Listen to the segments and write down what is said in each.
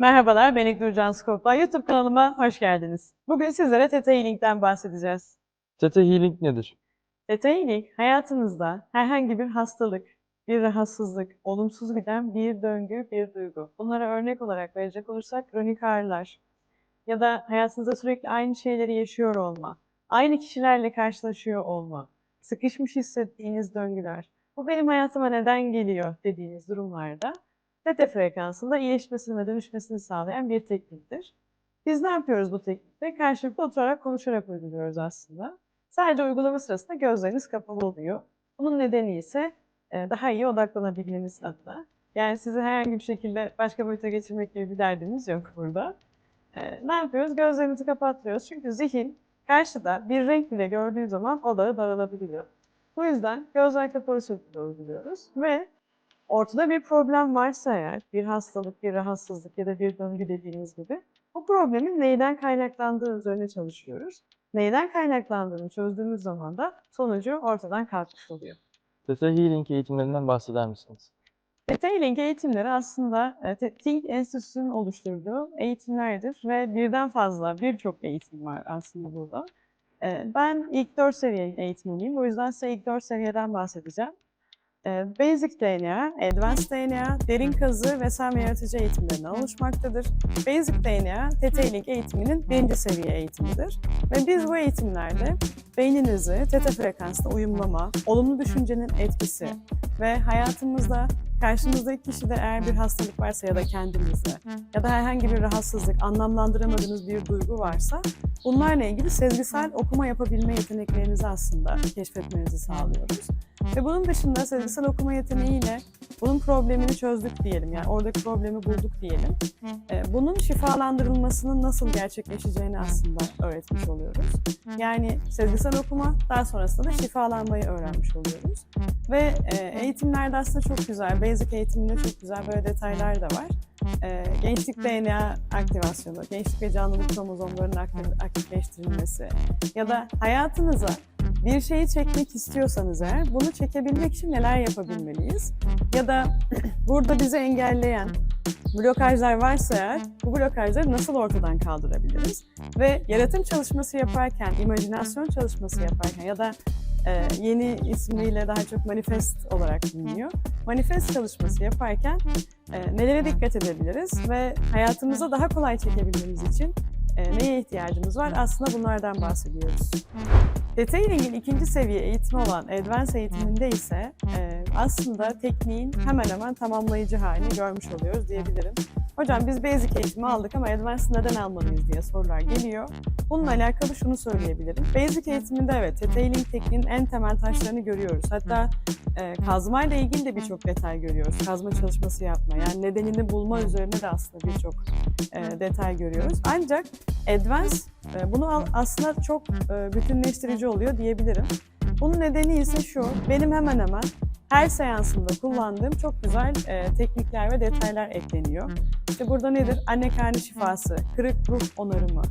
Merhabalar, ben İlknur Can Skop'la. YouTube kanalıma hoş geldiniz. Bugün sizlere Theta Healing'den bahsedeceğiz. Theta Healing nedir? Theta Healing, hayatınızda herhangi bir hastalık, bir rahatsızlık, olumsuz giden bir döngü, bir duygu. Bunlara örnek olarak verecek olursak kronik ağrılar ya da hayatınızda sürekli aynı şeyleri yaşıyor olma, aynı kişilerle karşılaşıyor olma, sıkışmış hissettiğiniz döngüler, bu benim hayatıma neden geliyor dediğiniz durumlarda Theta frekansında iyileşmesini ve dönüşmesini sağlayan bir tekniktir. Biz ne yapıyoruz bu teknikte? Karşılıklı oturarak konuşarak uyguluyoruz aslında. Sadece uygulama sırasında gözleriniz kapalı oluyor. Bunun nedeni ise e, daha iyi odaklanabilmeniz adına. Yani sizi herhangi bir şekilde başka boyuta geçirmek gibi bir derdimiz yok burada. E, Ne yapıyoruz? Gözlerimizi kapattırıyoruz. Çünkü zihin karşıda bir renk bile gördüğü zaman odağı dağılabiliyor. Bu yüzden gözler kapalı şekilde uyguluyoruz ve ortada bir problem varsa eğer, bir hastalık, bir rahatsızlık ya da bir döngü dediğimiz gibi, bu problemin neyden kaynaklandığı üzerine çalışıyoruz. Neyden kaynaklandığını çözdüğümüz zaman da sonucu ortadan kalkmış oluyor. Theta Healing eğitimlerinden bahseder misiniz? Detailing eğitimleri aslında e, Think Enstitüsü'nün oluşturduğu eğitimlerdir ve birden fazla birçok eğitim var aslında burada. E, Ben ilk 4 seviye eğitimliyim. O yüzden size ilk 4 seviyeden bahsedeceğim. E, Basic DNA, Advanced DNA, derin kazı ve ve yaratıcı eğitimlerinden oluşmaktadır. Basic DNA, Detailing eğitiminin birinci seviye eğitimidir. Ve biz bu eğitimlerde beyninizi teta frekansla uyumlama, olumlu düşüncenin etkisi ve hayatımızda karşınızdaki kişide eğer bir hastalık varsa ya da kendinizde ya da herhangi bir rahatsızlık, anlamlandıramadığınız bir duygu varsa bunlarla ilgili sezgisel okuma yapabilme yeteneklerinizi aslında keşfetmenizi sağlıyoruz. Ve bunun dışında sezgisel okuma yeteneğiyle bunun problemini çözdük diyelim. Yani oradaki problemi bulduk diyelim. Ee, Bunun şifalandırılmasının nasıl gerçekleşeceğini aslında öğretmiş oluyoruz. Yani sezgisel okuma daha sonrasında da şifalanmayı öğrenmiş oluyoruz. Ve e, eğitimlerde aslında çok güzel, basic eğitiminde çok güzel böyle detaylar da var. E, gençlik DNA aktivasyonu, gençlik ve canlılık kromozomlarının aktif- aktifleştirilmesi ya da hayatınıza bir şeyi çekmek istiyorsanız eğer bunu çekebilmek için neler yapabilmeliyiz? Ya da burada bizi engelleyen blokajlar varsa eğer bu blokajları nasıl ortadan kaldırabiliriz? Ve yaratım çalışması yaparken, imajinasyon çalışması yaparken ya da e, yeni ismiyle daha çok manifest olarak biliniyor. Manifest çalışması yaparken e, nelere dikkat edebiliriz ve hayatımıza daha kolay çekebilmemiz için e, neye ihtiyacımız var? Aslında bunlardan bahsediyoruz. Detailing'in ikinci seviye eğitimi olan Advanced eğitiminde ise e, aslında tekniğin hemen hemen tamamlayıcı halini görmüş oluyoruz diyebilirim. Hocam biz basic eğitimi aldık ama advanced neden almalıyız diye sorular geliyor. Bununla alakalı şunu söyleyebilirim. Basic eğitiminde evet detailing tekniğinin en temel taşlarını görüyoruz. Hatta e, kazma ile ilgili de birçok detay görüyoruz. Kazma çalışması yapma yani nedenini bulma üzerine de aslında birçok e, detay görüyoruz. Ancak advanced e, bunu aslında çok e, bütünleştirici oluyor diyebilirim. Bunun nedeni ise şu, benim hemen hemen her seansımda kullandığım çok güzel e, teknikler ve detaylar ekleniyor. İşte burada nedir? Anne karnı şifası, kırık ruh onarımı,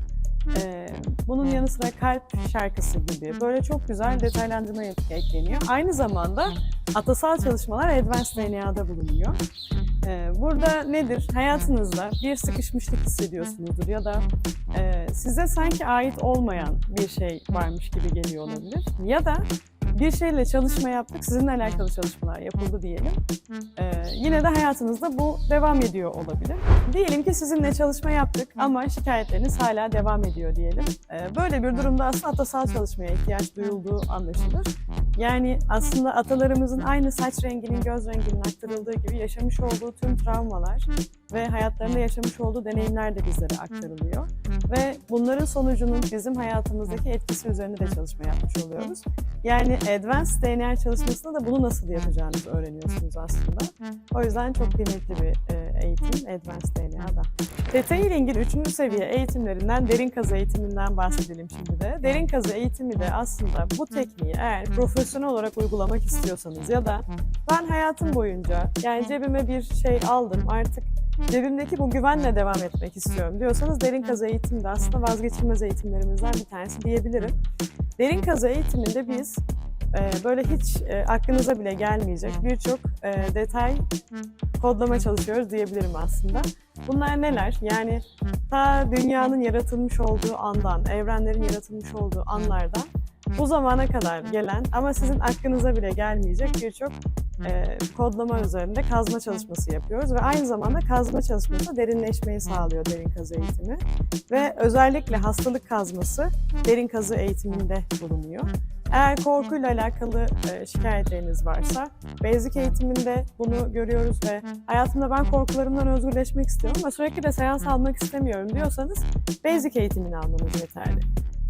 e, bunun yanı sıra kalp şarkısı gibi böyle çok güzel detaylandırma ek- ekleniyor. Aynı zamanda atasal çalışmalar Advanced DNA'da bulunuyor. E, burada nedir? Hayatınızda bir sıkışmışlık hissediyorsunuzdur ya da e, size sanki ait olmayan bir şey varmış gibi geliyor olabilir. Ya da bir şeyle çalışma yaptık, sizinle alakalı çalışmalar yapıldı diyelim. Ee, yine de hayatınızda bu devam ediyor olabilir. Diyelim ki sizinle çalışma yaptık ama şikayetleriniz hala devam ediyor diyelim. Ee, böyle bir durumda aslında atasal çalışmaya ihtiyaç duyulduğu anlaşılır. Yani aslında atalarımızın aynı saç renginin, göz renginin aktarıldığı gibi yaşamış olduğu tüm travmalar ve hayatlarında yaşamış olduğu deneyimler de bizlere aktarılıyor. Ve bunların sonucunun bizim hayatımızdaki etkisi üzerine de çalışma yapmış oluyoruz. Yani Advanced DNA çalışmasında da bunu nasıl yapacağınızı öğreniyorsunuz aslında. O yüzden çok kıymetli bir e, eğitim Advanced DNA'da. Detailing'in 3. seviye eğitimlerinden derin kazı eğitiminden bahsedelim şimdi de. Derin kazı eğitimi de aslında bu tekniği eğer profesyonel olarak uygulamak istiyorsanız ya da ben hayatım boyunca yani cebime bir şey aldım artık cebimdeki bu güvenle devam etmek istiyorum diyorsanız derin kazı eğitimi de aslında vazgeçilmez eğitimlerimizden bir tanesi diyebilirim. Derin kazı eğitiminde biz e, böyle hiç e, aklınıza bile gelmeyecek birçok e, detay kodlama çalışıyoruz diyebilirim aslında. Bunlar neler? Yani ta dünyanın yaratılmış olduğu andan, evrenlerin yaratılmış olduğu anlardan bu zamana kadar gelen ama sizin aklınıza bile gelmeyecek birçok e, kodlama üzerinde kazma çalışması yapıyoruz ve aynı zamanda kazma çalışması derinleşmeyi sağlıyor derin kazı eğitimi ve özellikle hastalık kazması derin kazı eğitiminde bulunuyor. Eğer korkuyla alakalı e, şikayetleriniz varsa Basic eğitiminde bunu görüyoruz ve hayatımda ben korkularımdan özgürleşmek istiyorum ama sürekli de seans almak istemiyorum diyorsanız Basic eğitimini almanız yeterli.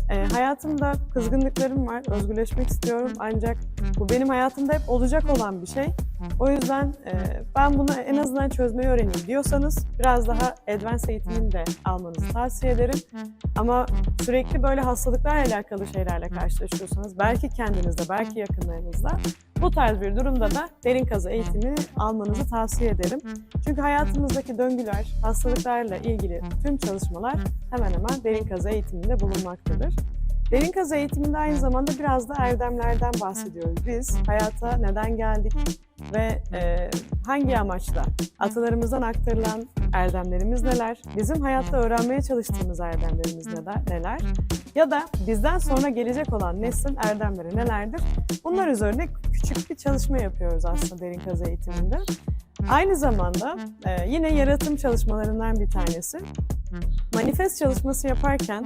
E, hayatımda kızgınlıklarım var, özgürleşmek istiyorum ancak bu benim hayatımda hep olacak olan bir şey. O yüzden e, ben bunu en azından çözmeyi öğreneyim diyorsanız biraz daha advanced eğitimini de almanızı tavsiye ederim. Ama sürekli böyle hastalıklarla alakalı şeylerle karşılaşıyorsanız belki kendinizde, belki yakınlarınızda bu tarz bir durumda da derin kazı eğitimini almanızı tavsiye ederim. Çünkü hayatımızdaki döngüler, hastalıklarla ilgili tüm çalışmalar hemen hemen derin kazı eğitiminde bulunmaktadır. Derin kazı eğitiminde aynı zamanda biraz da erdemlerden bahsediyoruz. Biz hayata neden geldik ve e, hangi amaçla, atalarımızdan aktarılan erdemlerimiz neler, bizim hayatta öğrenmeye çalıştığımız erdemlerimiz neler, neler? Ya da bizden sonra gelecek olan neslin erdemleri nelerdir? Bunlar üzerine küçük bir çalışma yapıyoruz aslında derin kazı eğitiminde. Aynı zamanda e, yine yaratım çalışmalarından bir tanesi. Manifest çalışması yaparken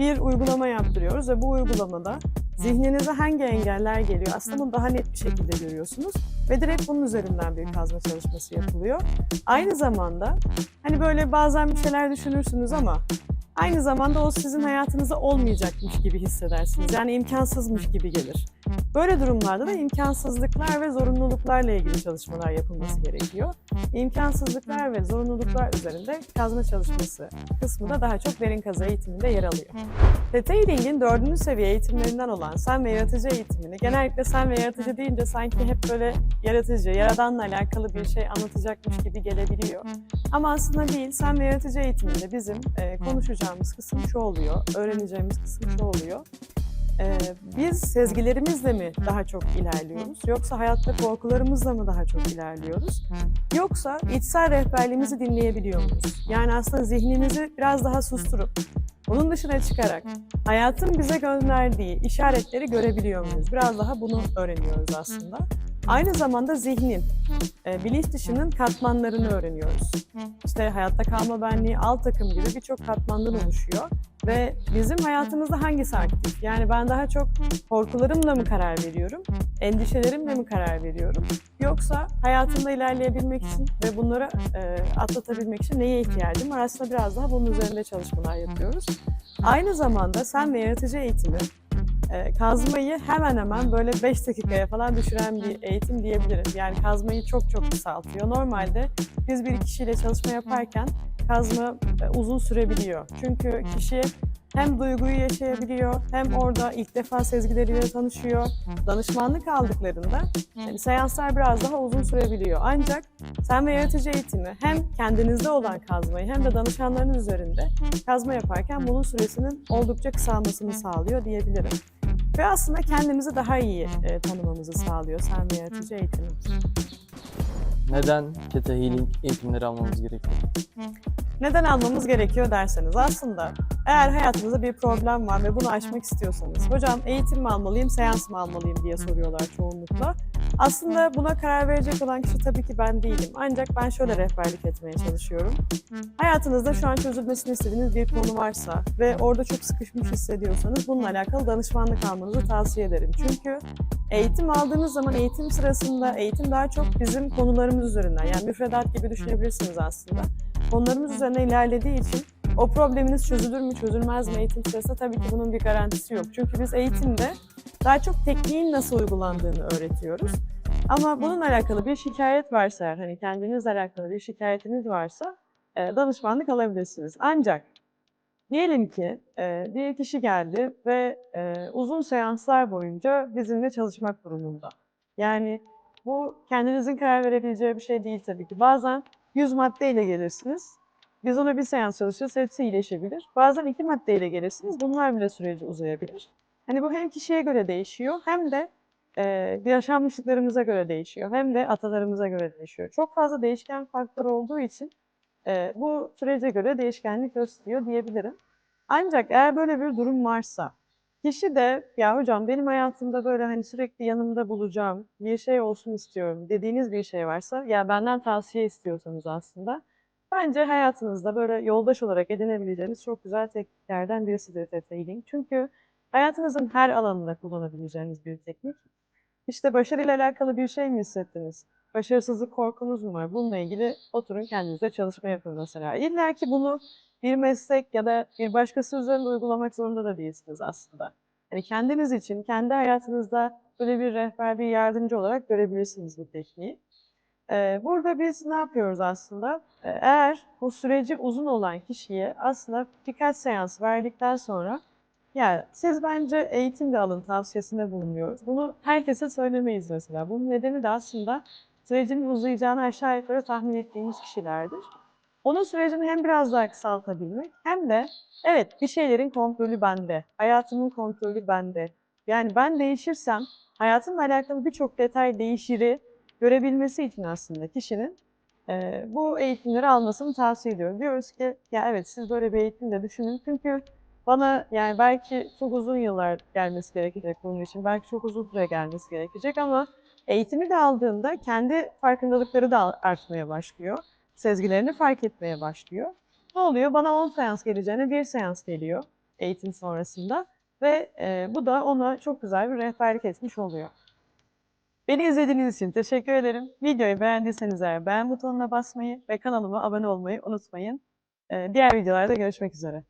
bir uygulama yaptırıyoruz ve bu uygulamada zihninize hangi engeller geliyor aslında bunu daha net bir şekilde görüyorsunuz ve direkt bunun üzerinden bir kazma çalışması yapılıyor. Aynı zamanda hani böyle bazen bir şeyler düşünürsünüz ama aynı zamanda o sizin hayatınızda olmayacakmış gibi hissedersiniz. Yani imkansızmış gibi gelir. Böyle durumlarda da imkansızlıklar ve zorunluluklarla ilgili çalışmalar yapılması gerekiyor. İmkansızlıklar ve zorunluluklar üzerinde kazma çalışması kısmı da daha çok derin kazı eğitiminde yer alıyor. Detailing'in dördüncü seviye eğitimlerinden olan sen ve yaratıcı eğitimini, genellikle sen ve yaratıcı deyince sanki hep böyle yaratıcı, yaradanla alakalı bir şey anlatacakmış gibi gelebiliyor. Ama aslında değil, sen ve yaratıcı eğitiminde bizim e, konuşacağımız kısım şu oluyor, öğreneceğimiz kısım şu oluyor. Ee, biz sezgilerimizle mi daha çok ilerliyoruz? Yoksa hayatta korkularımızla mı daha çok ilerliyoruz? Yoksa içsel rehberliğimizi dinleyebiliyor muyuz? Yani aslında zihnimizi biraz daha susturup, onun dışına çıkarak hayatın bize gönderdiği işaretleri görebiliyor muyuz? Biraz daha bunu öğreniyoruz aslında. Aynı zamanda zihnin, e, bilinç dışının katmanlarını öğreniyoruz. İşte hayatta kalma benliği, alt takım gibi birçok katmandan oluşuyor. Ve bizim hayatımızda hangisi aktif? Yani ben daha çok korkularımla mı karar veriyorum, endişelerimle mi karar veriyorum? Yoksa hayatımda ilerleyebilmek için ve bunları e, atlatabilmek için neye ihtiyacım var? Aslında biraz daha bunun üzerinde çalışmalar yapıyoruz. Aynı zamanda sen ve yaratıcı eğitimi e, kazmayı hemen hemen böyle 5 dakikaya falan düşüren bir eğitim diyebiliriz. Yani kazmayı çok çok kısaltıyor. Normalde biz bir kişiyle çalışma yaparken kazma e, uzun sürebiliyor. Çünkü kişi hem duyguyu yaşayabiliyor hem orada ilk defa sezgileriyle tanışıyor. Danışmanlık aldıklarında yani seanslar biraz daha uzun sürebiliyor. Ancak sen ve yaratıcı eğitimi hem kendinizde olan kazmayı hem de danışanların üzerinde kazma yaparken bunun süresinin oldukça kısalmasını sağlıyor diyebilirim. Ve aslında kendimizi daha iyi e, tanımamızı sağlıyor sen ve yaratıcı eğitimi. Neden Theta Healing eğitimleri almamız gerekiyor? Neden almamız gerekiyor derseniz aslında eğer hayatınızda bir problem var ve bunu aşmak istiyorsanız hocam eğitim mi almalıyım, seans mı almalıyım? diye soruyorlar çoğunlukla. Aslında buna karar verecek olan kişi tabii ki ben değilim. Ancak ben şöyle rehberlik etmeye çalışıyorum. Hayatınızda şu an çözülmesini istediğiniz bir konu varsa ve orada çok sıkışmış hissediyorsanız bununla alakalı danışmanlık almanızı tavsiye ederim. Çünkü eğitim aldığınız zaman eğitim sırasında eğitim daha çok bizim konularımız üzerinden yani müfredat gibi düşünebilirsiniz aslında. Konularımız üzerine ilerlediği için o probleminiz çözülür mü çözülmez mi eğitim sırasında tabii ki bunun bir garantisi yok. Çünkü biz eğitimde daha çok tekniğin nasıl uygulandığını öğretiyoruz. Ama bununla alakalı bir şikayet varsa hani kendinizle alakalı bir şikayetiniz varsa e, danışmanlık alabilirsiniz. Ancak diyelim ki e, bir kişi geldi ve e, uzun seanslar boyunca bizimle çalışmak durumunda. Yani bu kendinizin karar verebileceği bir şey değil tabii ki. Bazen 100 maddeyle gelirsiniz. Biz ona bir seans çalışırız, hepsi iyileşebilir. Bazen iki maddeyle gelirsiniz, bunlar bile süreci uzayabilir. Hani bu hem kişiye göre değişiyor hem de e, yaşanmışlıklarımıza göre değişiyor hem de atalarımıza göre değişiyor. Çok fazla değişken faktör olduğu için e, bu sürece göre değişkenlik gösteriyor diyebilirim. Ancak eğer böyle bir durum varsa, kişi de ya hocam benim hayatımda böyle hani sürekli yanımda bulacağım bir şey olsun istiyorum dediğiniz bir şey varsa ya benden tavsiye istiyorsanız aslında bence hayatınızda böyle yoldaş olarak edinebileceğiniz çok güzel tekniklerden birisidir detailing. Çünkü hayatınızın her alanında kullanabileceğiniz bir teknik. İşte başarıyla alakalı bir şey mi hissettiniz? Başarısızlık korkunuz mu var? Bununla ilgili oturun kendinize çalışma yapın mesela. İlla ki bunu bir meslek ya da bir başkası üzerinde uygulamak zorunda da değilsiniz aslında. Yani kendiniz için, kendi hayatınızda böyle bir rehber, bir yardımcı olarak görebilirsiniz bu tekniği. Ee, burada biz ne yapıyoruz aslında? Ee, eğer bu süreci uzun olan kişiye aslında birkaç seans verdikten sonra ya siz bence eğitim de alın tavsiyesinde bulunuyoruz. Bunu herkese söylemeyiz mesela. Bunun nedeni de aslında sürecin uzayacağını aşağı yukarı tahmin ettiğimiz kişilerdir. Onun sürecini hem biraz daha kısaltabilmek hem de evet bir şeylerin kontrolü bende, hayatımın kontrolü bende. Yani ben değişirsem hayatımla alakalı birçok detay değişiri görebilmesi için aslında kişinin eee, bu eğitimleri almasını tavsiye ediyorum. Diyoruz ki ya evet siz böyle bir eğitim de düşünün çünkü bana yani belki çok uzun yıllar gelmesi gerekecek bunun için, belki çok uzun süre gelmesi gerekecek ama eğitimi de aldığında kendi farkındalıkları da artmaya başlıyor sezgilerini fark etmeye başlıyor. Ne oluyor? Bana 10 seans geleceğine bir seans geliyor eğitim sonrasında ve e, bu da ona çok güzel bir rehberlik etmiş oluyor. Beni izlediğiniz için teşekkür ederim. Videoyu beğendiyseniz eğer beğen butonuna basmayı ve kanalıma abone olmayı unutmayın. E, diğer videolarda görüşmek üzere.